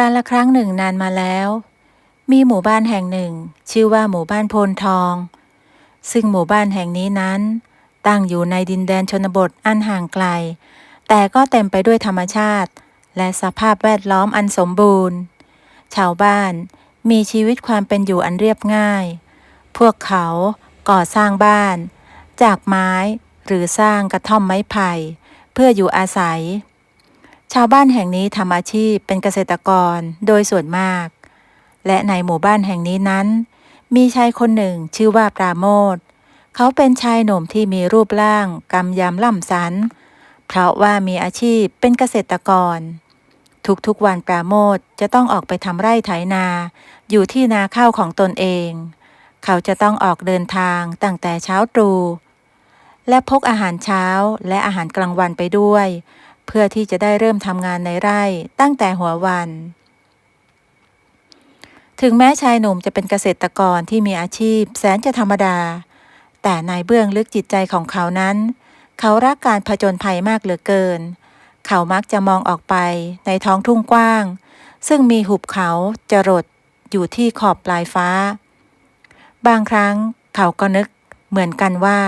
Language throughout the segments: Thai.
การละครั้งหนึ่งนานมาแล้ว มีหมู่บ้านแห่งหนึ่ง ชื่อว่าหมู่บ้านโพนทอง ซึ่งหมู่บ้านแห่งนี้นั้น ตั้งอยู่ในดินแดนชนบทอันห่างไกล แต่ก็เต็มไปด้วยธรรมชาติ และสภาพแวดล้อมอันสมบูรณ์ ชาวบ้านมีชีวิตความเป็นอยู่อันเรียบง่าย พวกเขาก่อสร้างบ้าน จากไม้หรือสร้างกระท่อมไม้ไผ่ เพื่ออยู่อาศัย ชาวบ้านแห่งนี้ทำอาชีพเป็นเกษตรกรโดยส่วนมาก และในหมู่บ้านแห่งนี้นั้น มีชายคนหนึ่งชื่อว่าปราโมทเขาเป็นชายหนุ่มที่มีรูปร่างกำยำล่ำสัน เพราะว่ามีอาชีพเป็นเกษตรกร ทุกๆวันปราโมทจะต้องออกไปทำไร่ไถนา อยู่ที่นาข้าวของตนเอง เขาจะต้องออกเดินทางตั้งแต่เช้าตรู่และพกอาหารเช้าและอาหารกลางวันไปด้วย เพื่อที่จะได้เริ่มทำงานในไร่ตั้งแต่หัววัน ถึงแม้ชายหนุ่มจะเป็นเกษตรกรที่มีอาชีพแสนจะธรรมดา แต่ในเบื้องลึกจิตใจของเขานั้น เขารักการผจญภัยมากเหลือเกิน เขามักจะมองออกไปในท้องทุ่งกว้าง ซึ่งมีหุบเขาจรดอยู่ที่ขอบปลายฟ้า บางครั้งเขาก็นึกเหมือนกันว่า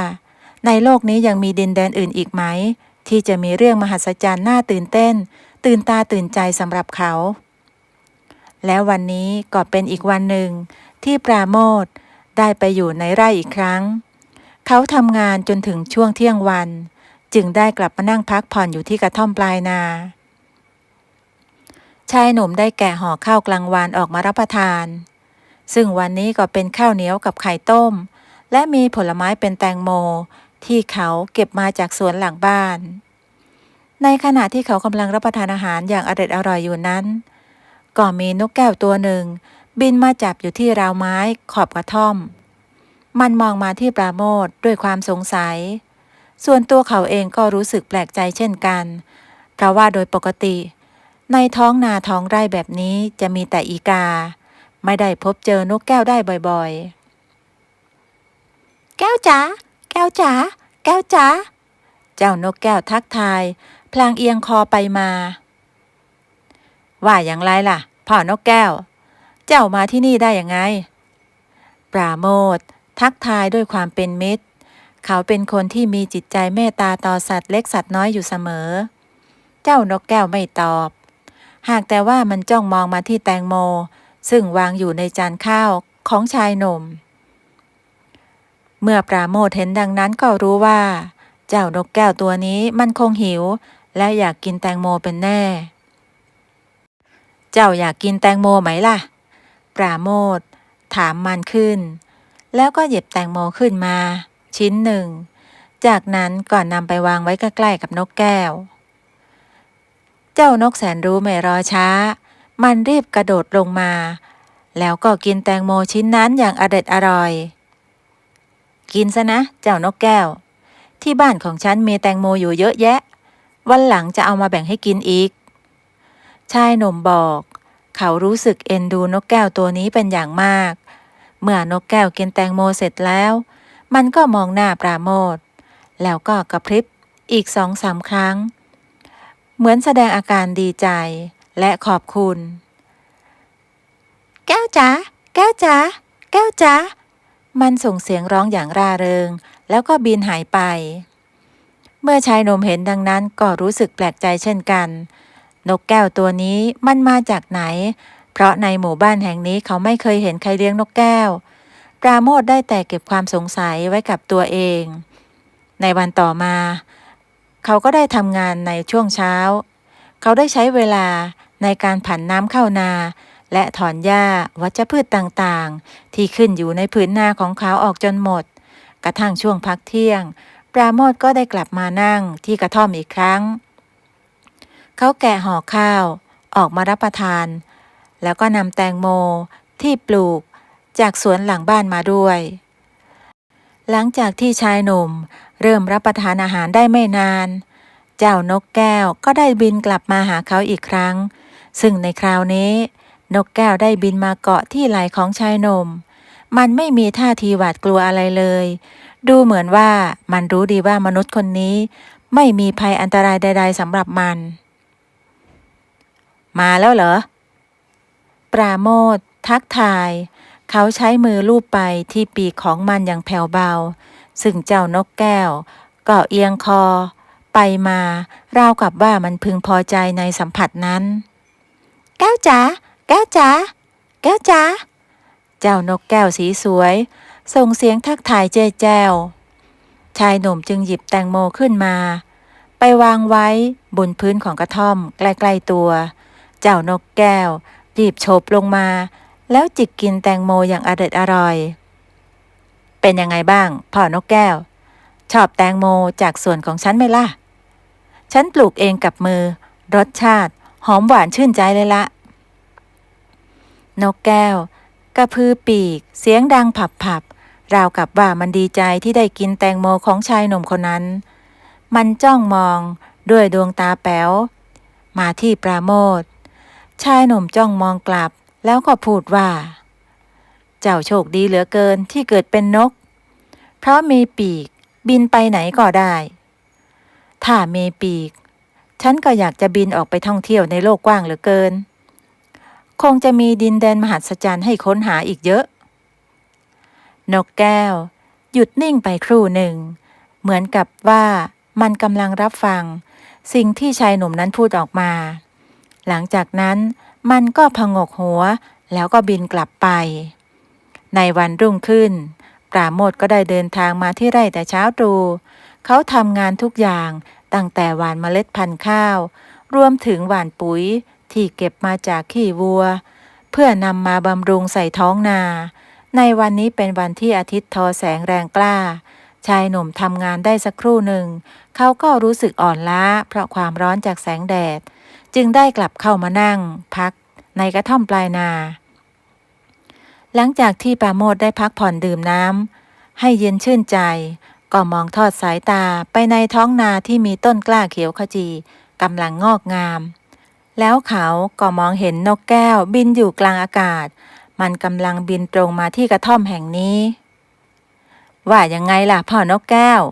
ในโลกนี้ยังมีดินแดนอื่นอีกไหม ที่จะมีเรื่องมหัศจรรย์น่าตื่นเต้น ตื่นตาตื่นใจสำหรับเขา และวันนี้ก็เป็นอีกวันหนึ่งที่ปราโมทได้ไปอยู่ในไร่อีกครั้ง เขาทำงานจนถึงช่วงเที่ยงวัน จึงได้กลับมานั่งพักผ่อนอยู่ที่กระท่อมปลายนา ชายหนุ่มได้แกะห่อข้าวกลางวันออกมารับประทาน ซึ่งวันนี้ก็เป็นข้าวเหนียวกับไข่ต้ม และมีผลไม้เป็นแตงโม ที่เขาเก็บมาจากสวนหลังบ้าน ในขณะที่เขากำลังรับประทานอาหารอย่างอร็ดอร่อยอยู่นั้น ก็มีนกแก้วตัวหนึ่ง บินมาจับอยู่ที่ราวไม้ขอบกระท่อม มันมองมาที่ปราโมทด้วยความสงสัย ส่วนตัวเขาเองก็รู้สึกแปลกใจเช่นกัน เพราะว่าโดยปกติ ในท้องนาท้องไร่แบบนี้จะมีแต่อีกา ไม่ได้พบเจอนกแก้วได้บ่อยๆ แก้วจ๋า แก้วจ๋าแก้วจ๋าเจ้านกแก้วทักทาย พลางเอียงคอไปมา ว่าอย่างไรล่ะ พ่อนกแก้ว เจ้ามาที่นี่ได้ยังไง ปราโมททักทายด้วยความเป็นมิตร เขาเป็นคนที่มีจิตใจเมตตาต่อสัตว์เล็กสัตว์น้อยอยู่เสมอ เจ้านกแก้วไม่ตอบ หากแต่ว่ามันจ้องมองมาที่แตงโม ซึ่งวางอยู่ในจานข้าวของชายหนุ่ม เมื่อปราโมทเห็นดังนั้นก็รู้ว่า เจ้านกแก้วตัวนี้มันคงหิว และอยากกินแตงโมเป็นแน่ เจ้าอยากกินแตงโมไหมล่ะ ปราโมทถามมันขึ้น แล้วก็หยิบแตงโมขึ้นมา ชิ้นหนึ่ง จากนั้นก่อนนำไปวางไว้ใกล้ๆกับนกแก้ว เจ้านกแสนรู้ไม่รอช้า มันรีบกระโดดลงมา แล้วก็กินแตงโมชิ้นนั้นอย่างอร็ดอร่อย กินซะนะ เจ้านกแก้ว ที่บ้านของฉันมีแตงโมอยู่เยอะแยะ วันหลังจะเอามาแบ่งให้กินอีก ชายหนุ่มบอก เขารู้สึกเอ็นดูนกแก้วตัวนี้เป็นอย่างมาก เมื่อนกแก้วกินแตงโมเสร็จแล้ว มันก็มองหน้าปราโมทแล้วก็กระพริบอีกสองสามครั้ง เหมือนแสดงอาการดีใจและขอบคุณ แก้วจ๋าแก้วจ๋าแก้วจ๋า มันส่งเสียงร้องอย่างร่าเริง แล้วก็บินหายไป เมื่อชายหนุ่มเห็นดังนั้นก็รู้สึกแปลกใจเช่นกัน นกแก้วตัวนี้มันมาจากไหน เพราะในหมู่บ้านแห่งนี้เขาไม่เคยเห็นใครเลี้ยงนกแก้ว ปราโมทได้แต่เก็บความสงสัยไว้กับตัวเอง ในวันต่อมา เขาก็ได้ทำงานในช่วงเช้า เขาได้ใช้เวลาในการผันน้ำเข้านา และถอนหญ้าวัชพืชต่างๆ ที่ขึ้นอยู่ในผืนนาของเขาออกจนหมด กระทั่งช่วงพักเที่ยง ปราโมทก็ได้กลับมานั่งที่กระท่อมอีกครั้ง เขาแกะห่อข้าวออกมารับประทาน แล้วก็นำแตงโมที่ปลูกจากสวนหลังบ้านมาด้วย หลังจากที่ชายหนุ่มเริ่มรับประทานอาหารได้ไม่นาน เจ้านกแก้วก็ได้บินกลับมาหาเขาอีกครั้ง ซึ่งในคราวนี้ นกแก้วได้บินมาเกาะที่ไหล่ของชายหนุ่ม มันไม่มีท่าทีหวาดกลัวอะไรเลย ดูเหมือนว่ามันรู้ดีว่ามนุษย์คนนี้ ไม่มีภัยอันตรายใด ๆสำหรับมัน มาแล้วเหรอ ปราโมททักทาย เขาใช้มือลูบไปที่ปีกของมันอย่างแผ่วเบา ซึ่งเจ้านกแก้วก็เอียงคอ ไปมาราวกับว่ามันพึงพอใจในสัมผัสนั้น แก้วจ๋า ก้วจ๋าแก้วจ๋าเจ้านกแก้วสีสวย ส่งเสียงทักทายเจ้แจ้วชายหนุ่มจึงหยิบแตงโมขึ้นมา ไปวางไว้บนพื้นของกระท่อมใกล้ๆตัว เจ้านกแก้วรีบโฉบลงมา แล้วจิกกินแตงโมอย่างอร็ดอร่อย เป็นยังไงบ้าง พ่อนกแก้ว ชอบแตงโมจากส่วนของฉันไหมล่ะ ฉันปลูกเองกับมือ รสชาติหอมหวานชื่นใจเลยละ นกแก้ว กระพือปีก เสียงดังผับผับราวกับว่ามันดีใจที่ได้กินแตงโมของชายหนุ่มคนนั้น มันจ้องมองด้วยดวงตาแป๋ว มาที่ปราโมทชายหนุ่มจ้องมองกลับ แล้วก็พูดว่า เจ้าโชคดีเหลือเกินที่เกิดเป็นนก เพราะมีปีก บินไปไหนก็ได้ ถ้ามีปีก ฉันก็อยากจะบินออกไปท่องเที่ยวในโลกกว้างเหลือเกิน คงจะมีดินแดนมหัศจรรย์ให้ค้นหาอีกเยอะ นกแก้ว หยุดนิ่งไปครู่หนึ่ง เหมือนกับว่ามันกำลังรับฟัง สิ่งที่ชายหนุ่มนั้นพูดออกมา หลังจากนั้นมันก็พงกหัวแล้วก็บินกลับไป ในวันรุ่งขึ้น ปราโมทก็ได้เดินทางมาที่ไร่แต่เช้าตรู่เขาทำงานทุกอย่างตั้งแต่หว่านเมล็ดพันธุ์ข้าว รวมถึงหว่านปุ๋ย ที่เก็บมาจากขี้วัว เพื่อนำมาบำรุงใส่ท้องนา ในวันนี้เป็นวันที่อาทิตย์ทอแสงแรงกล้า ชายหนุ่มทำงานได้สักครู่หนึ่ง เขาก็รู้สึกอ่อนล้า เพราะความร้อนจากแสงแดด จึงได้กลับเข้ามานั่ง พัก ในกระท่อมปลายนา หลังจากที่ปาโมทได้พักผ่อนดื่มน้ำให้เย็นชื่นใจก็มองทอดสายตาไปในท้องนาที่มีต้นกล้าเขียวขจีกำลังงอกงาม แล้วเขาก็มองเห็นนกแก้วบินอยู่กลางอากาศ มันกำลังบินตรงมาที่กระท่อมแห่งนี้ ว่ายังไงล่ะพ่อนกแก้ว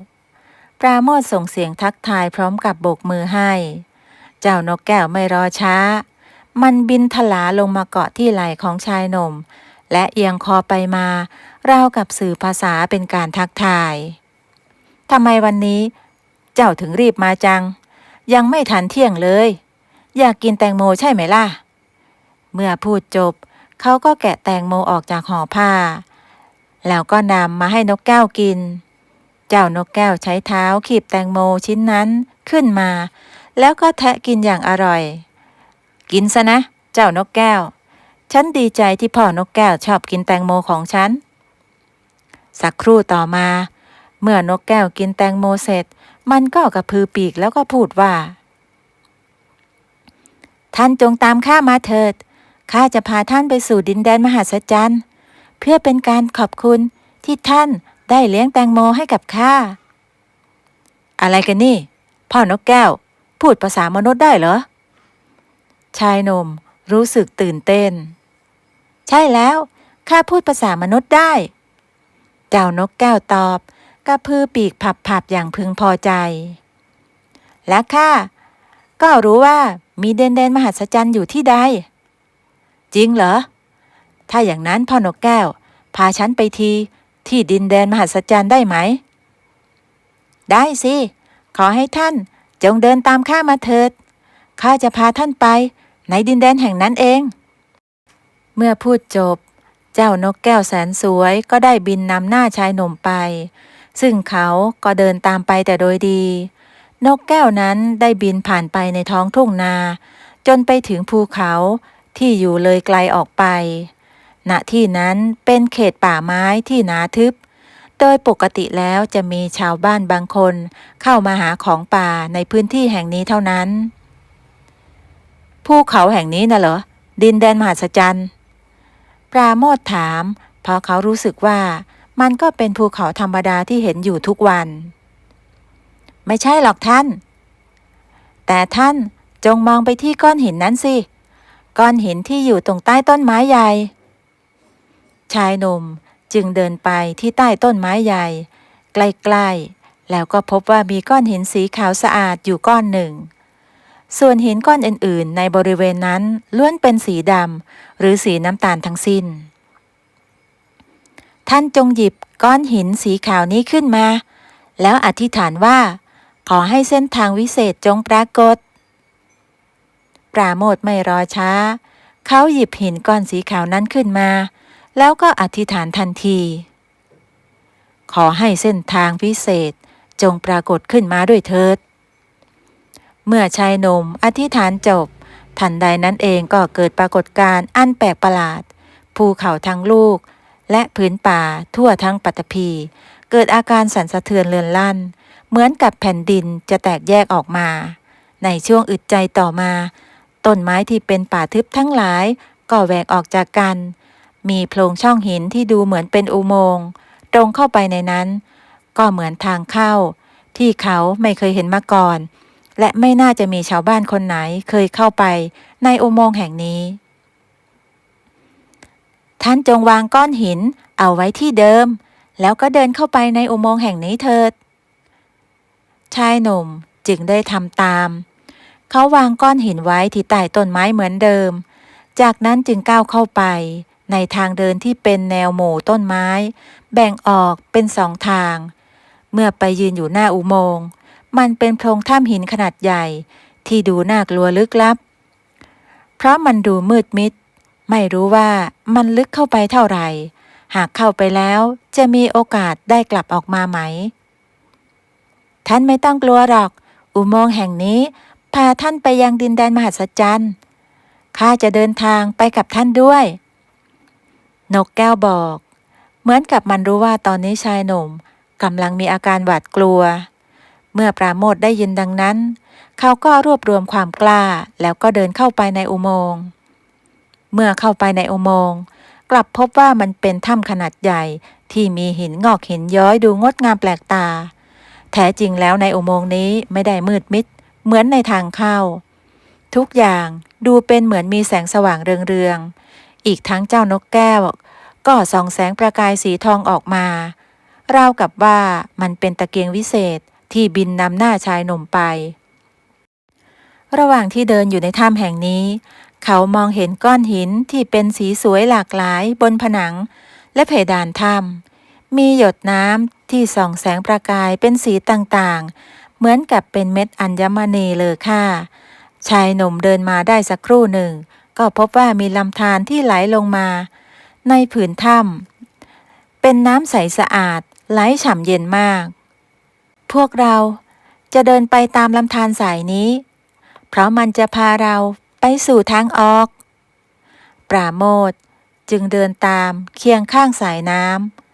ปราโมทส่งเสียงทักทายพร้อมกับโบกมือให้ เจ้านกแก้วไม่รอช้า มันบินถลาลงมาเกาะที่ไหล่ของชายหนุ่ม และเอียงคอไปมา ราวกับสื่อภาษาเป็นการทักทายทำไมวันนี้ เจ้าถึงรีบมาจัง ยังไม่ทันเที่ยงเลย อยากกินแตงโมใช่ไหมล่ะ เมื่อพูดจบ เขาก็แกะแตงโมออกจากห่อผ้า แล้วก็นำมาให้นกแก้วกิน เจ้านกแก้วใช้เท้าขีบแตงโมชิ้นนั้นขึ้นมา แล้วก็แทะกินอย่างอร่อย กินซะนะ เจ้านกแก้ว ฉันดีใจที่พ่อนกแก้วชอบกินแตงโมของฉัน สักครู่ต่อมา เมื่อนกแก้วกินแตงโมเสร็จ มันก็กระพือปีกแล้วก็พูดว่า ท่านจงตามข้ามาเถิด ข้าจะพาท่านไปสู่ดินแดนมหัศจรรย์ เพื่อเป็นการขอบคุณที่ท่านได้เลี้ยงแตงโมให้กับข้า อะไรกันนี่ พ่อนกแก้ว พูดภาษามนุษย์ได้เหรอ ชายหนุ่มรู้สึกตื่นเต้น ใช่แล้ว ข้าพูดภาษามนุษย์ได้ เจ้านกแก้วตอบกระพือปีกผับๆอย่างพึงพอใจ และข้าก็รู้ว่า มีเดนเดนมหัศจรรย์อยู่ที่ใด จริงเหรอ ถ้าอย่างนั้นพ่อนกแก้ว พาฉันไปที ที่ดินแดนมหัศจรรย์ได้ไหม ได้สิ ขอให้ท่านจงเดินตามข้ามาเถิด ข้าจะพาท่านไปในดินแดนแห่งนั้นเอง เมื่อพูดจบ เจ้านกแก้วแสนสวยก็ได้บินนำหน้าชายหนุ่มไป ซึ่งเขาก็เดินตามไปแต่โดยดี นกแก้วนั้นได้บินผ่านไปในท้องทุ่งนา จนไปถึงภูเขาที่อยู่เลยไกลออกไป ณ ที่นั้นเป็นเขตป่าไม้ที่หนาทึบ โดยปกติแล้วจะมีชาวบ้านบางคนเข้ามาหาของป่าในพื้นที่แห่งนี้เท่านั้น ภูเขาแห่งนี้น่ะเหรอ ดินแดนมหัศจรรย์ ปราโมทถาม เพราะเขารู้สึกว่ามันก็เป็นภูเขาธรรมดาที่เห็นอยู่ทุกวัน ไม่ใช่หรอกท่าน แต่ท่านจงมองไปที่ก้อนหินนั้นสิ ก้อนหินที่อยู่ตรงใต้ต้นไม้ใหญ่ ชายหนุ่มจึงเดินไปที่ใต้ต้นไม้ใหญ่ ใกล้ๆ แล้วก็พบว่ามีก้อนหินสีขาวสะอาดอยู่ก้อนหนึ่ง ส่วนหินก้อนอื่นๆ ในบริเวณนั้นล้วนเป็นสีดำหรือสีน้ำตาลทั้งสิ้น ท่านจงหยิบก้อนหินสีขาวนี้ขึ้นมา แล้วอธิษฐานว่า ขอให้เส้นทางวิเศษจงปรากฏ ปราโมทไม่รอช้า เขาหยิบหินก้อนสีขาวนั้นขึ้นมา แล้วก็อธิษฐานทันที ขอให้เส้นทางพิเศษจงปรากฏขึ้นมาด้วยเถิด เมื่อชายหนุ่มอธิษฐานจบ ทันใดนั้นเองก็เกิดปรากฏการณ์อันแปลกประหลาด ภูเขาทั้งลูกและพื้นป่าทั่วทั้งปัตตภีเกิดอาการสั่นสะเทือนเลือนลั่น เหมือนกับแผ่นดินจะแตกแยกออกมา ในช่วงอึดใจต่อมาต้นไม้ที่เป็นป่าทึบทั้งหลาย ก็แหวกออกจากกัน มีโพรงช่องหินที่ดูเหมือนเป็นอุโมงค์ตรงเข้าไปในนั้น ก็เหมือนทางเข้า ที่เขาไม่เคยเห็นมาก่อน และไม่น่าจะมีชาวบ้านคนไหนเคยเข้าไปในอุโมงค์แห่งนี้ ท่านจงวางก้อนหินเอาไว้ที่เดิม แล้วก็เดินเข้าไปในอุโมงค์แห่งนี้เถิด ชายหนุ่มจึงได้ทำตาม เขาวางก้อนหินไว้ที่ใต้ต้นไม้เหมือนเดิม จากนั้นจึงก้าวเข้าไป ในทางเดินที่เป็นแนวหมู่ต้นไม้ แบ่งออกเป็นสองทาง เมื่อไปยืนอยู่หน้าอุโมงค์ มันเป็นโพรงถ้ำหินขนาดใหญ่ ที่ดูน่ากลัวลึกลับ เพราะมันดูมืดมิด ไม่รู้ว่ามันลึกเข้าไปเท่าไหร่ หากเข้าไปแล้วจะมีโอกาสได้กลับออกมาไหม ท่านไม่ต้องกลัวหรอก อุโมงค์แห่งนี้ พาท่านไปยังดินแดนมหัศจรรย์ข้าจะเดินทางไปกับท่านด้วย นกแก้วบอก เหมือนกับมันรู้ว่าตอนนี้ชายหนุ่มกำลังมีอาการหวาดกลัว เมื่อปราโมทได้ยินดังนั้น เขาก็รวบรวมความกล้าแล้วก็เดินเข้าไปในอุโมงค์เมื่อเข้าไปในอุโมงค์กลับพบว่ามันเป็นถ้ำขนาดใหญ่ที่มีหินงอกหินย้อยดูงดงามแปลกตา แท้จริงแล้วในอุโมงค์นี้ไม่ได้มืดมิด เหมือนในทางเข้า ทุกอย่างดูเป็นเหมือนมีแสงสว่างเรืองๆอีกทั้งเจ้านกแก้ว ก็ส่องแสงประกายสีทองออกมาราวกับว่ามันเป็นตะเกียงวิเศษที่บินนำหน้าชายหนุ่มไป ระหว่างที่เดินอยู่ในถ้ำแห่งนี้ เขามองเห็นก้อนหินที่เป็นสีสวยหลากหลายบนผนัง และเพดานถ้ำ มีหยดน้ำที่ส่องแสงประกายเป็นสีต่างๆ เหมือนกับเป็นเม็ดอัญมณีเลยค่ะ ชายหนุ่มเดินมาได้สักครู่หนึ่ง ก็พบว่ามีลำธารที่ไหลลงมา ในผืนถ้ำเป็นน้ำใสสะอาดไหลฉ่ำเย็นมาก พวกเราจะเดินไปตามลำธารสายนี้ เพราะมันจะพาเราไปสู่ทางออก ปราโมทจึงเดินตามเคียงข้างสายน้ำ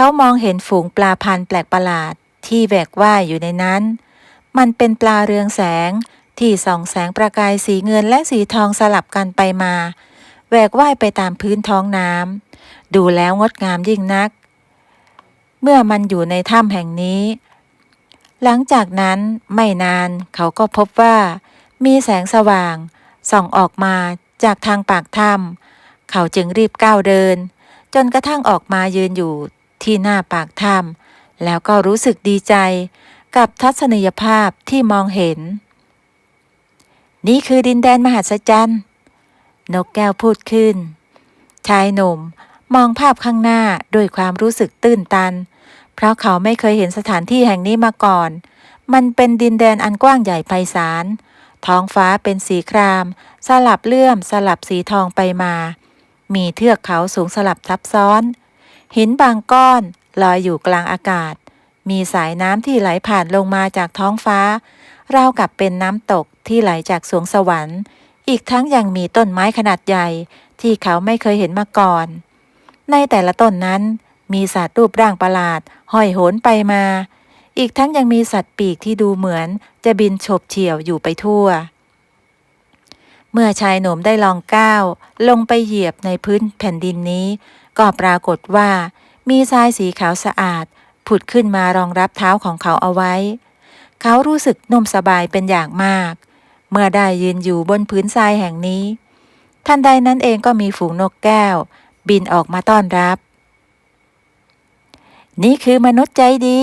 เขามองเห็นฝูงปลาพันแปลกประหลาด ที่แหวกว่ายอยู่ในนั้น มันเป็นปลาเรืองแสง ที่ส่องแสงประกายสีเงินและสีทองสลับกันไปมาแหวกว่ายไปตามพื้นท้องน้ำดูแล้วงดงามยิ่งนัก เมื่อมันอยู่ในถ้ำแห่งนี้ หลังจากนั้นไม่นานเขาก็พบว่า มีแสงสว่าง ส่องออกมาจากทางปากถ้ำเขาจึงรีบก้าวเดิน จนกระทั่งออกมายืนอยู่ ที่หน้าปากถ้ำแล้วก็รู้สึกดีใจกับทัศนียภาพที่มองเห็น นี่คือดินแดนมหัศจรรย์ นกแก้วพูดขึ้น ชายหนุ่มมองภาพข้างหน้าด้วยความรู้สึกตื้นตัน เพราะเขาไม่เคยเห็นสถานที่แห่งนี้มาก่อน มันเป็นดินแดนอันกว้างใหญ่ไพศาล ท้องฟ้าเป็นสีคราม สลับเลื่อมสลับสีทองไปมา มีเทือกเขาสูงสลับซับซ้อน หินบางก้อนลอยอยู่กลางอากาศ มีสายน้ำที่ไหลผ่านลงมาจากท้องฟ้า ราวกับเป็นน้ำตกที่ไหลจากสวงสวรรค์ อีกทั้งยังมีต้นไม้ขนาดใหญ่ที่เขาไม่เคยเห็นมาก่อน ในแต่ละต้นนั้น มีสัตว์รูปร่างประหลาด ห้อยโหนไปมา อีกทั้งยังมีสัตว์ปีกที่ดูเหมือนจะบินโฉบเฉี่ยวอยู่ไปทั่ว เมื่อชายหนุ่มได้ลองก้าวลงไปเหยียบในพื้นแผ่นดินนี้ ก็ปรากฏว่า มีทรายสีขาวสะอาด ผุดขึ้นมารองรับเท้าของเขาเอาไว้ เขารู้สึกนุ่มสบายเป็นอย่างมาก เมื่อได้ยืนอยู่บนพื้นทรายแห่งนี้ ทันใดนั้นเองก็มีฝูงนกแก้ว บินออกมาต้อนรับ นี่คือมนุษย์ใจดี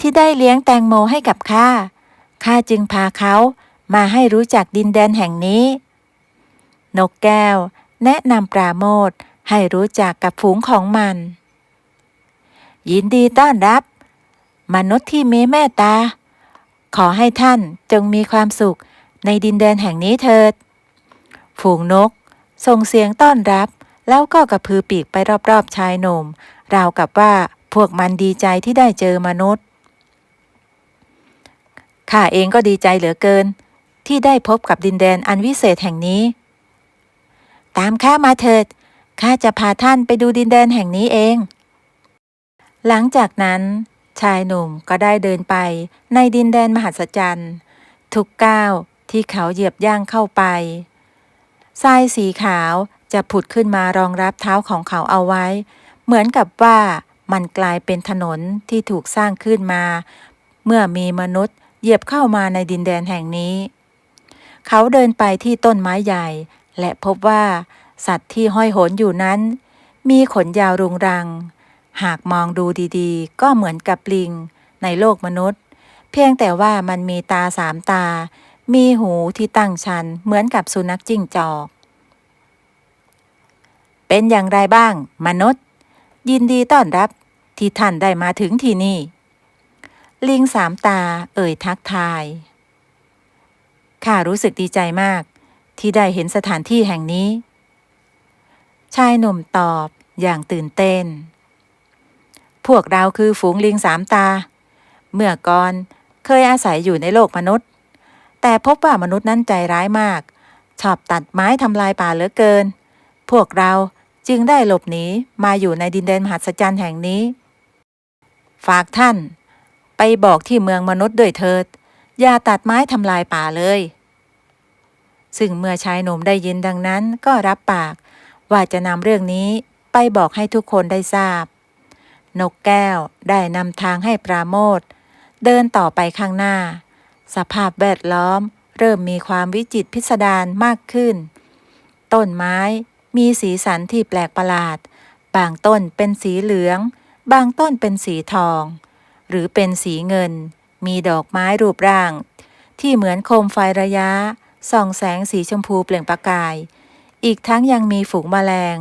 ที่ได้เลี้ยงแตงโมให้กับข้าข้าจึงพาเขามาให้รู้จักดินแดนแห่งนี้ นกแก้ว แนะนำปราโมท ให้รู้จักกับฝูงของมัน ยินดีต้อนรับ มนุษย์ที่มีเมตตา ขอให้ท่านจงมีความสุขในดินแดนแห่งนี้เถิด ฝูงนก ส่งเสียงต้อนรับ แล้วก็กระพือปีกไปรอบๆชายหนุ่มราวกับว่าพวกมันดีใจที่ได้เจอมนุษย์ ข้าเองก็ดีใจเหลือเกิน ที่ได้พบกับดินแดนอันวิเศษแห่งนี้ ตามข้ามาเถิด ข้าจะพาท่านไปดูดินแดนแห่งนี้เอง หลังจากนั้น ชายหนุ่มก็ได้เดินไปในดินแดนมหัศจรรย์ทุกก้าวที่เขาเหยียบย่างเข้าไปทรายสีขาวจะผุดขึ้นมารองรับเท้าของเขาเอาไว้ เหมือนกับว่ามันกลายเป็นถนนที่ถูกสร้างขึ้นมา เมื่อมีมนุษย์เหยียบเข้ามาในดินแดนแห่งนี้ เขาเดินไปที่ต้นไม้ใหญ่ และพบว่า สัตว์ที่ห้อยโหนอยู่นั้น มีขนยาวรุงรัง หากมองดูดีๆ ก็เหมือนกับลิง ในโลกมนุษย์ เพียงแต่ว่ามันมีตาสามตา มีหูที่ตั้งชัน เหมือนกับสุนัขจิ้งจอก เป็นอย่างไรบ้าง มนุษย์ ยินดีต้อนรับที่ท่านได้มาถึงที่นี่ ลิงสามตาเอ่ยทักทาย ข้ารู้สึกดีใจมาก ที่ได้เห็นสถานที่แห่งนี้ ชายหนุ่มตอบอย่างตื่นเต้น พวกเราคือฝูงลิงสามตา เมื่อก่อนเคยอาศัยอยู่ในโลกมนุษย์ แต่พบว่ามนุษย์นั้นใจร้ายมาก ชอบตัดไม้ทำลายป่าเหลือเกิน พวกเราจึงได้หลบหนีมาอยู่ในดินแดนมหัศจรรย์แห่งนี้ ฝากท่านไปบอกที่เมืองมนุษย์ด้วยเถิด อย่าตัดไม้ทำลายป่าเลย ซึ่งเมื่อชายหนุ่มได้ยินดังนั้นก็รับปาก ว่าจะนำเรื่องนี้ไปบอกให้ทุกคนได้ทราบ นกแก้วได้นำทางให้ปราโมทเดินต่อไปข้างหน้า สภาพแวดล้อมเริ่มมีความวิจิตรพิสดารมากขึ้น ต้นไม้มีสีสันที่แปลกประหลาด บางต้นเป็นสีเหลือง บางต้นเป็นสีทอง หรือเป็นสีเงิน มีดอกไม้รูปร่าง ที่เหมือนโคมไฟระยะ ส่องแสงสีชมพูเปล่งประกาย อีกทั้งยังมีฝูงแมลง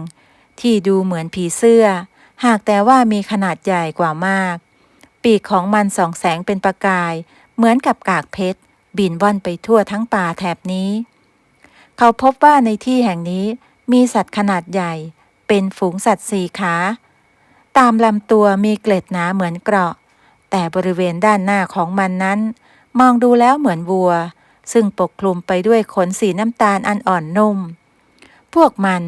ที่ดูเหมือนผีเสื้อ หากแต่ว่ามีขนาดใหญ่กว่ามาก ปีกของมันส่องแสงเป็นประกาย เหมือนกับกากเพชร บินว่อนไปทั่วทั้งป่าแถบนี้ เขาพบว่าในที่แห่งนี้มีสัตว์ขนาดใหญ่ เป็นฝูงสัตว์สี่ขา ตามลำตัวมีเกล็ดหนาเหมือนเกราะ แต่บริเวณด้านหน้าของมันนั้น มองดูแล้วเหมือนวัว ซึ่งปกคลุมไปด้วยขนสีน้ำตาลอันอ่อนนุ่ม พวกมัน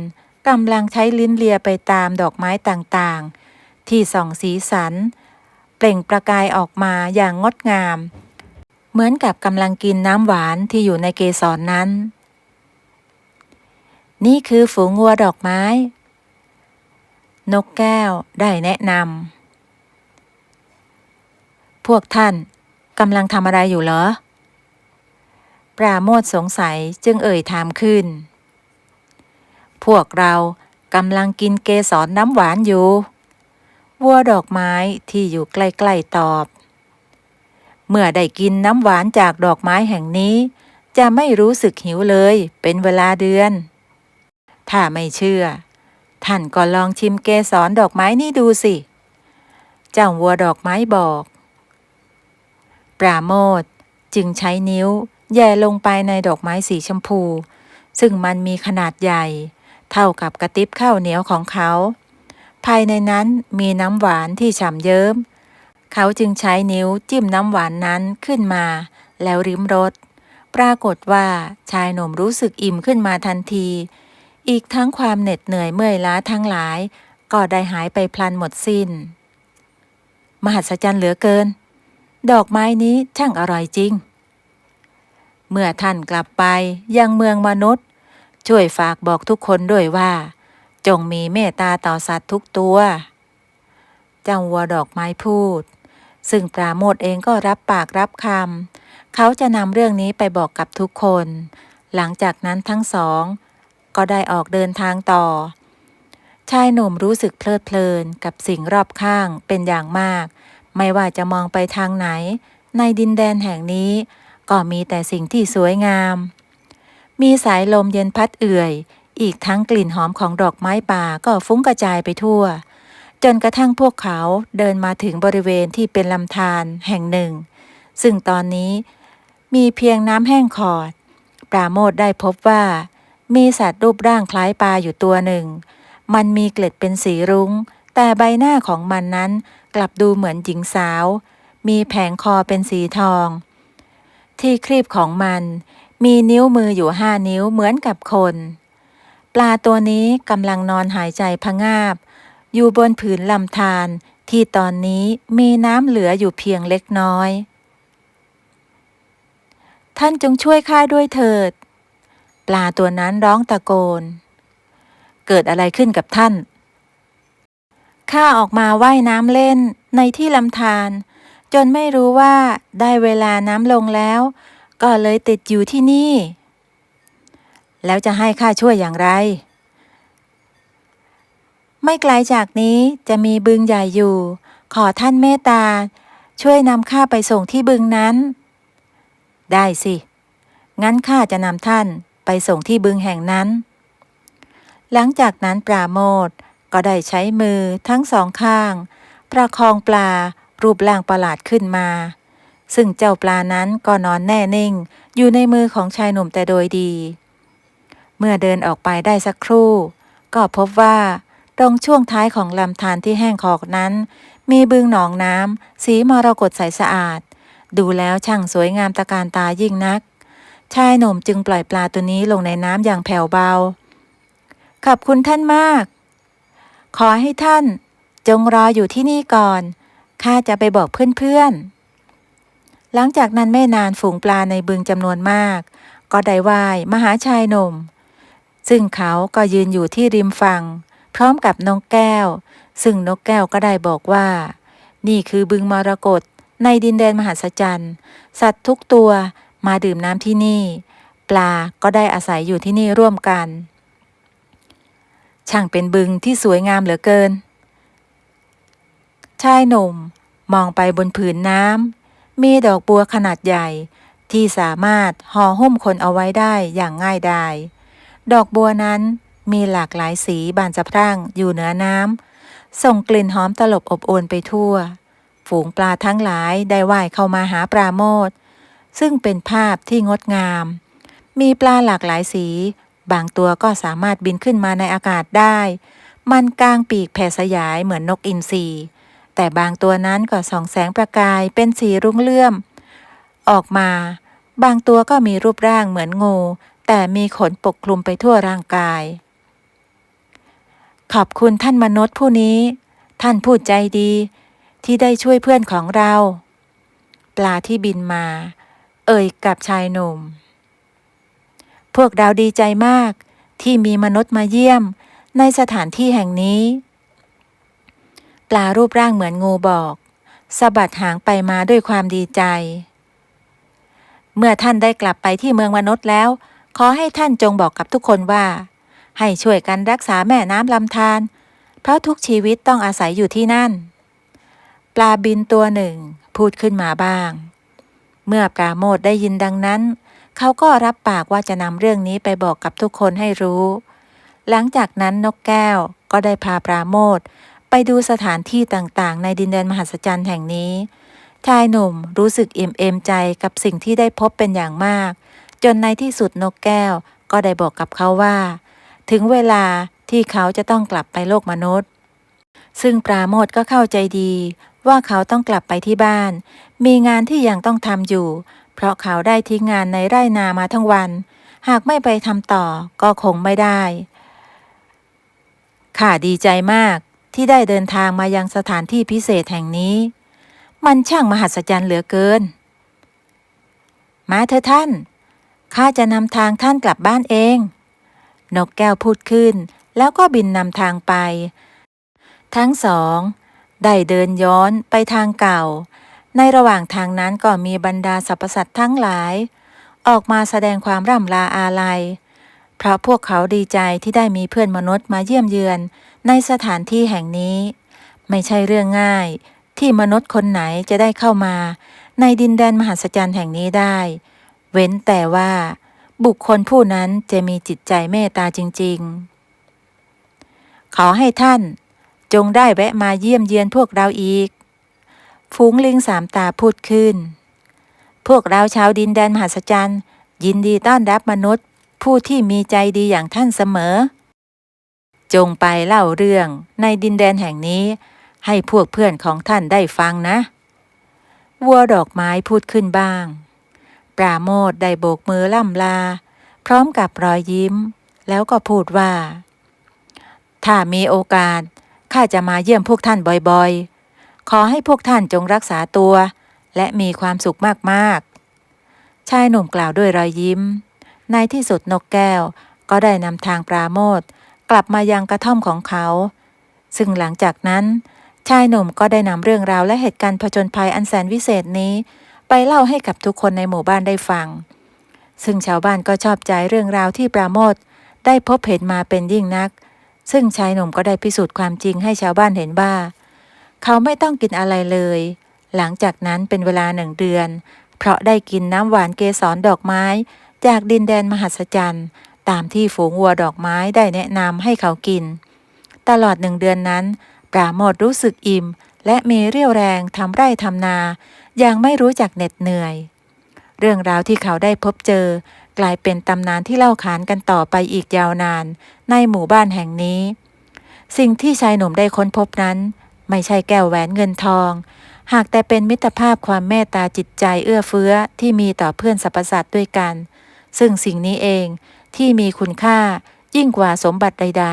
กำลังใช้ลิ้นเลียไปตามดอกไม้ต่างๆ ที่ส่องสีสัน เปล่งประกายออกมาอย่างงดงาม เหมือนกับกำลังกินน้ำหวานที่อยู่ในเกสรนนั้น นี่คือฝูงวัวดอกไม้ นกแก้วได้แนะนำพวกท่านกำลังทำอะไรอยู่เหรอ ปราโมทสงสัยจึงเอ่ยถามขึ้น พวกเรากำลังกินเกสรน้ำหวานอยู่ วัวดอกไม้ที่อยู่ใกล้ๆตอบ เมื่อได้กินน้ำหวานจากดอกไม้แห่งนี้ จะไม่รู้สึกหิวเลยเป็นเวลาเดือน ถ้าไม่เชื่อ ท่านก็ลองชิมเกสรดอกไม้นี่ดูสิ เจ้าวัวดอกไม้บอก ปราโมทจึงใช้นิ้วแย่ลงไปในดอกไม้สีชมพู ซึ่งมันมีขนาดใหญ่ เท่ากับกระติบข้าวเหนียวของเขา ภายในนั้นมีน้ำหวานที่ฉ่ำเยิ้ม เขาจึงใช้นิ้วจิ้มน้ำหวานนั้นขึ้นมา แล้วริมรสปรากฏว่าชายหนุ่มรู้สึกอิ่มขึ้นมาทันที อีกทั้งความเหน็ดเหนื่อยเมื่อยล้าทั้งหลาย ก็ได้หายไปพลันหมดสิ้น มหัศจรรย์เหลือเกิน ดอกไม้นี้ช่างอร่อยจริง เมื่อท่านกลับไปยังเมืองมนุษย์ ช่วยฝากบอกทุกคนด้วยว่า จงมีเมตตาต่อสัตว์ทุกตัวเจ้าวัวดอกไม้พูด ซึ่งปราโมทเองก็รับปากรับคำเขาจะนำเรื่องนี้ไปบอกกับทุกคน หลังจากนั้นทั้งสอง ก็ได้ออกเดินทางต่อ ชายหนุ่มรู้สึกเพลิดเพลินกับสิ่งรอบข้างเป็นอย่างมาก ไม่ว่าจะมองไปทางไหน ในดินแดนแห่งนี้ ก็มีแต่สิ่งที่สวยงาม มีสายลมเย็นพัดเอื่อย อีกทั้งกลิ่นหอมของดอกไม้ป่าก็ฟุ้งกระจายไปทั่ว จนกระทั่งพวกเขาเดินมาถึงบริเวณที่เป็นลำธารแห่งหนึ่ง ซึ่งตอนนี้มีเพียงน้ำแห้งขอด ปราโมทได้พบว่า มีสัตว์รูปร่างคล้ายปลาอยู่ตัวหนึ่ง มันมีเกล็ดเป็นสีรุง้ง แต่ใบหน้าของมันนั้นกลับดูเหมือนหญิงสาว มีแผงคอเป็นสีทอง ที่ครีบของมัน มีนิ้วมืออยู่ห้านิ้วเหมือนกับคน ปลาตัวนี้กำลังนอนหายใจพงาบ อยู่บนผืนลำธารที่ตอนนี้มีน้ำเหลืออยู่เพียงเล็กน้อย ท่านจงช่วยข้าด้วยเถิด ปลาตัวนั้นร้องตะโกน เกิดอะไรขึ้นกับท่าน ข้าออกมาว่ายน้ำเล่นในที่ลำธารจนไม่รู้ว่าได้เวลาน้ำลงแล้ว ก็เลยติดอยู่ที่นี่ แล้วจะให้ข้าช่วยอย่างไร ไม่ไกลจากนี้จะมีบึงใหญ่อยู่ ขอท่านเมตตา ช่วยนำข้าไปส่งที่บึงนั้น ได้สิ งั้นข้าจะนำท่านไปส่งที่บึงแห่งนั้น หลังจากนั้นปราโมทก็ได้ใช้มือทั้งสองข้าง ประคองปลารูปร่างประหลาดขึ้นมา ซึ่งเจ้าปลานั้นก็นอนแน่นิ่ง อยู่ในมือของชายหนุ่มแต่โดยดี เมื่อเดินออกไปได้สักครู่ ก็พบว่า ตรงช่วงท้ายของลำธารที่แห้งขอกนั้น มีบึงหนองน้ำสีมรกตใสสะอาด ดูแล้วช่างสวยงามตะการตายิ่งนัก ชายหนุ่มจึงปล่อยปลาตัวนี้ลงในน้ำอย่างแผ่วเบา ขอบคุณท่านมาก ขอให้ท่าน จงรออยู่ที่นี่ก่อนข้าจะไปบอกเพื่อนๆ หลังจากนั้นไม่นานฝูงปลาในบึงจำนวนมาก ก็ได้ว่ายมาหาชายหนุ่ม ซึ่งเขาก็ยืนอยู่ที่ริมฝั่ง พร้อมกับนกแก้ว ซึ่งนกแก้วก็ได้บอกว่า นี่คือบึงมรกตในดินแดนมหัศจรรย์ สัตว์ทุกตัวมาดื่มน้ำที่นี่ ปลาก็ได้อาศัยอยู่ที่นี่ร่วมกัน ช่างเป็นบึงที่สวยงามเหลือเกิน ชายหนุ่มมองไปบนผืนน้ำ มีดอกบัวขนาดใหญ่ ที่สามารถห่อหุ้มคนเอาไว้ได้อย่างง่ายดาย ดอกบัวนั้นมีหลากหลายสีบานสะพรั่งอยู่เหนือน้ำส่งกลิ่นหอมตลบอบอวนไปทั่ว ฝูงปลาทั้งหลายได้ว่ายเข้ามาหาปราโมทซึ่งเป็นภาพที่งดงาม มีปลาหลากหลายสี บางตัวก็สามารถบินขึ้นมาในอากาศได้ มันกลางปีกแผ่สยายเหมือนนกอินทรี แต่บางตัวนั้นก็ส่องแสงประกายเป็นสีรุ้งเลื่อม ออกมา บางตัวก็มีรูปร่างเหมือนงู แต่มีขนปกคลุมไปทั่วร่างกาย ขอบคุณท่านมนุษย์ผู้นี้ ท่านพูดใจดี ที่ได้ช่วยเพื่อนของเรา ปลาที่บินมา เอ่ยกับชายหนุ่ม พวกเราดีใจมากที่มีมนุษย์มาเยี่ยมในสถานที่แห่งนี้ ปลารูปร่างเหมือนงูบอกสะบัดหางไปมาด้วยความดีใจ เมื่อท่านได้กลับไปที่เมืองมนุษย์แล้ว ขอให้ท่านจงบอกกับทุกคนว่า ให้ช่วยกันรักษาแม่น้ำลำธารเพราะทุกชีวิตต้องอาศัยอยู่ที่นั่น ปลาบินตัวหนึ่ง พูดขึ้นมาบ้าง เมื่อปราโมทได้ยินดังนั้น เขาก็รับปากว่าจะนำเรื่องนี้ไปบอกกับทุกคนให้รู้ หลังจากนั้นนกแก้วก็ได้พาปราโมท ไปดูสถานที่ต่างๆ ในดินแดนมหัศจรรย์แห่งนี้ ชายหนุ่มรู้สึกเอ็มเอมใจกับสิ่งที่ได้พบเป็นอย่างมาก จนในที่สุดนกแก้วก็ได้บอกกับเขาว่า ถึงเวลาที่เขาจะต้องกลับไปโลกมนุษย์ ซึ่งปราโมทก็เข้าใจดี ว่าเขาต้องกลับไปที่บ้าน มีงานที่ยังต้องทำอยู่ เพราะเขาได้ทิ้งงานในไร่นามาทั้งวัน หากไม่ไปทำต่อก็คงไม่ได้ ข้าดีใจมาก ที่ได้เดินทางมายังสถานที่พิเศษแห่งนี้ มันช่างมหัศจรรย์เหลือเกิน มาเถอะท่าน ข้าจะนำทางท่านกลับบ้านเอง นกแก้วพูดขึ้น แล้วก็บินนำทางไป ทั้งสอง ได้เดินย้อนไปทางเก่า ในระหว่างทางนั้นก็มีบรรดาสรรพสัตว์ทั้งหลาย ออกมาแสดงความร่ำลาอาลัยเพราะพวกเขาดีใจที่ได้มีเพื่อนมนุษย์มาเยี่ยมเยือน ในสถานที่แห่งนี้ ไม่ใช่เรื่องง่ายที่มนุษย์คนไหนจะได้เข้ามา ในดินแดนมหัศจรรย์แห่งนี้ได้ เว้นแต่ว่า บุคคลผู้นั้นจะมีจิตใจเมตตาจริง ๆ ขอให้ท่านจงได้แวะมาเยี่ยมเยียนพวกเราอีก ฝูงลิงสามตาพูดขึ้น พวกเราชาวดินแดนมหัศจรรย์ ยินดีต้อนรับมนุษย์ ผู้ที่มีใจดีอย่างท่านเสมอ จงไปเล่าเรื่องในดินแดนแห่งนี้ ให้พวกเพื่อนของท่านได้ฟังนะ วัวดอกไม้พูดขึ้นบ้าง ปราโมทได้โบกมือล่ำลา พร้อมกับรอยยิ้ม แล้วก็พูดว่า ถ้ามีโอกาสข้าจะมาเยี่ยมพวกท่านบ่อยๆ ขอให้พวกท่านจงรักษาตัว และมีความสุขมากๆ ชายหนุ่มกล่าวด้วยรอยยิ้ม ในที่สุดนกแก้วก็ได้นำทางปราโมท กลับมายังกระท่อมของเขา ซึ่งหลังจากนั้น ชายหนุ่มก็ได้นำเรื่องราวและเหตุการณ์ผจญภัยอันแสนวิเศษนี้ ไปเล่าให้กับทุกคนในหมู่บ้านได้ฟัง ซึ่งชาวบ้านก็ชอบใจเรื่องราวที่ปราโมทได้พบเห็นมาเป็นยิ่งนัก ซึ่งชายหนุ่มก็ได้พิสูจน์ความจริงให้ชาวบ้านเห็นว่า เขาไม่ต้องกินอะไรเลย หลังจากนั้นเป็นเวลาหนึ่งเดือน เพราะได้กินน้ำหวานเกสรดอกไม้ จากดินแดนมหัศจรรย์ ตามที่ฝูงวัวดอกไม้ได้แนะนำให้เขากิน ตลอดหนึ่งเดือนนั้น ปราโมทรู้สึกอิ่ม และมีเรี่ยวแรงทำไร่ทำนา อย่างไม่รู้จักเหน็ดเหนื่อย เรื่องราวที่เขาได้พบเจอ กลายเป็นตำนานที่เล่าขานกันต่อไปอีกยาวนาน ในหมู่บ้านแห่งนี้ สิ่งที่ชายหนุ่มได้ค้นพบนั้น ไม่ใช่แก้วแหวนเงินทอง หากแต่เป็นมิตรภาพความเมตตาจิตใจเอื้อเฟื้อที่มีต่อเพื่อนสรรพสัตว์ด้วยกัน ซึ่งสิ่งนี้เอง ที่มีคุณค่ายิ่งกว่าสมบัติใด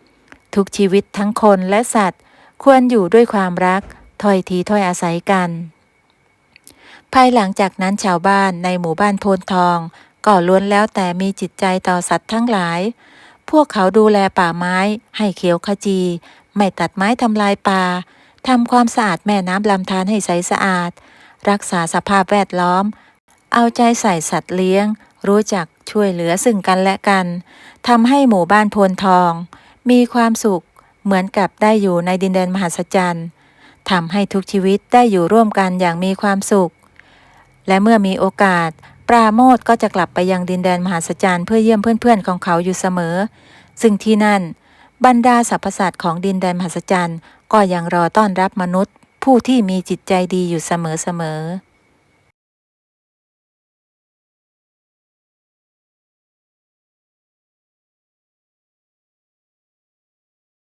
ๆ ทุกชีวิตทั้งคนและสัตว์ควรอยู่ด้วยความรักถ้อยทีถ้อยอาศัยกัน ภายหลังจากนั้นชาวบ้านในหมู่บ้านโพนทอง ก็ล้วนแล้วแต่มีจิตใจต่อสัตว์ทั้งหลาย พวกเขาดูแลป่าไม้ ให้เขียวขจี ไม่ตัดไม้ทำลายป่าทำความสะอาดแม่น้ำลำธารให้ใสสะอาด รักษาสภาพแวดล้อม เอาใจใส่สัตว์เลี้ยง รู้จักช่วยเหลือซึ่งกันและกันทำให้หมู่บ้านโพนทอง มีความสุขเหมือนกับได้อยู่ในดินแดนมหัศจรรย์ทำให้ทุกชีวิตได้อยู่ร่วมกันอย่างมีความสุข และเมื่อมีโอกาส ปราโมทก็จะกลับไปยังดินแดนมหัศจรรย์เพื่อเยี่ยมเพื่อนๆของเขาอยู่เสมอ ซึ่งที่นั่น บรรดาสรรพสัตว์ของดินแดนมหัศจรรย์ก็ยังรอต้อนรับมนุษย์ ผู้ที่มีจิตใจดีอยู่เสมอๆ